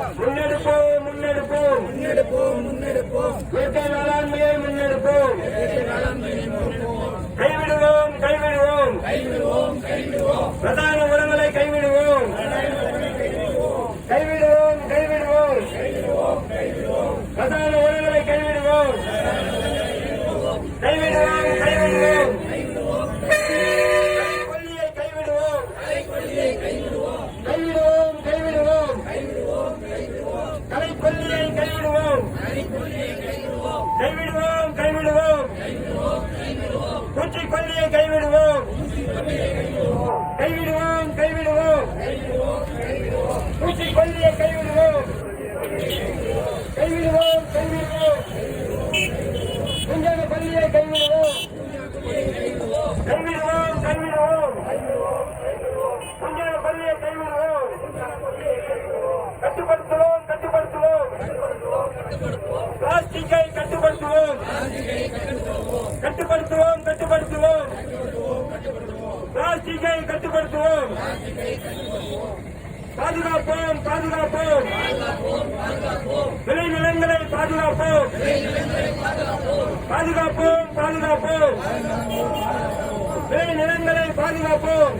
முன்னெடுப்போம் முன்னெடுப்போம். முன்னெடுப்போம் முன்னெடுப்போம் இயற்கை வேளாண்மையை முன்னெடுப்போம். கைவிடுவோம் கைவிடுவோம். கைவிடுவோம் கைவிடுவோம் பிரதான உரங்களை கைவிடுவோம் கைவிடுவோம். கைவிடுவோம் பிரதான உரங்களை கைவிடுவோம் கைவிடுவோம் கைவிடுவோம் கொல்லியை கைவிடுவோம் கைவிடுவோம் கைவிடுவோம் கலைக்கொல்லியை கைவிடுவோம் கைவிடுவோம் கைவிடுவோம். பூச்சிக்கொல்லியை கைவிடுவோம். கைவிடுவோம் கைவிடுவோம். பூச்சிக்கொல்லியை கைவிடுவோம். கைவிடுவோம் கைவிடுவோம். குஞ்சக பள்ளியை கைவிடுவோம். கைவிடுவோம் கைவிடுவோம். குஞ்சக கொல்லியை கைவிடுவோம். கட்டுப்படுத்துவோம் கட்டுப்படுத்துவோம். பிளாஸ்டிக்கை கட்டுப்படுத்துவோம். கட்டுப்படுத்துவோம் கட்டுப்படுத்துவோம். பிளாஸ்டிக்கை கட்டுப்படுத்துவோம். பாதுகாப்போம் பாதுகாப்போம். விளைநிலங்களை பாதுகாப்போம். பாதுகாப்போம் பாதுகாப்போம். விளைநிலங்களை பாதுகாப்போம்.